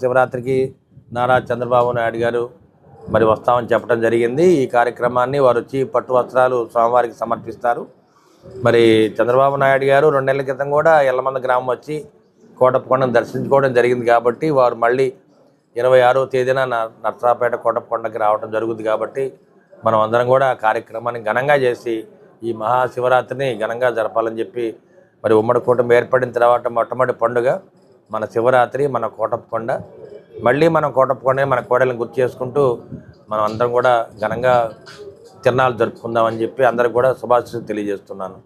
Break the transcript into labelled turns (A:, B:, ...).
A: శివరాత్రికి నారా చంద్రబాబు నాయుడు గారు మరి వస్తామని చెప్పడం జరిగింది. ఈ కార్యక్రమాన్ని వారు వచ్చి పట్టు వస్త్రాలు స్వామివారికి సమర్పిస్తారు. మరి చంద్రబాబు నాయుడు గారు రెండేళ్ళ క్రితం కూడా ఎల్లమంద గ్రామం వచ్చి కోటప్పకొండను దర్శించుకోవడం జరిగింది కాబట్టి వారు మళ్ళీ ఇరవై ఆరో తేదీన న- నర్సరాపేట కోటప్పకొండకి రావడం జరుగుతుంది కాబట్టి మనం అందరం కూడా కార్యక్రమాన్ని ఘనంగా చేసి ఈ మహాశివరాత్రిని ఘనంగా జరపాలని చెప్పి మరి ఉమ్మడి కూటమి ఏర్పడిన తర్వాత మొట్టమొదటి పండుగ. మన శివరాత్రి మన కోటప్పకొండ. మళ్ళీ మనం కోటప్పకొండ మన కోడలను గుర్తు చేసుకుంటూ మనం అందరం కూడా ఘనంగా తిరణాలు జరుపుకుందామని చెప్పి అందరికి కూడా శుభాశీస్సులు తెలియజేస్తున్నాను.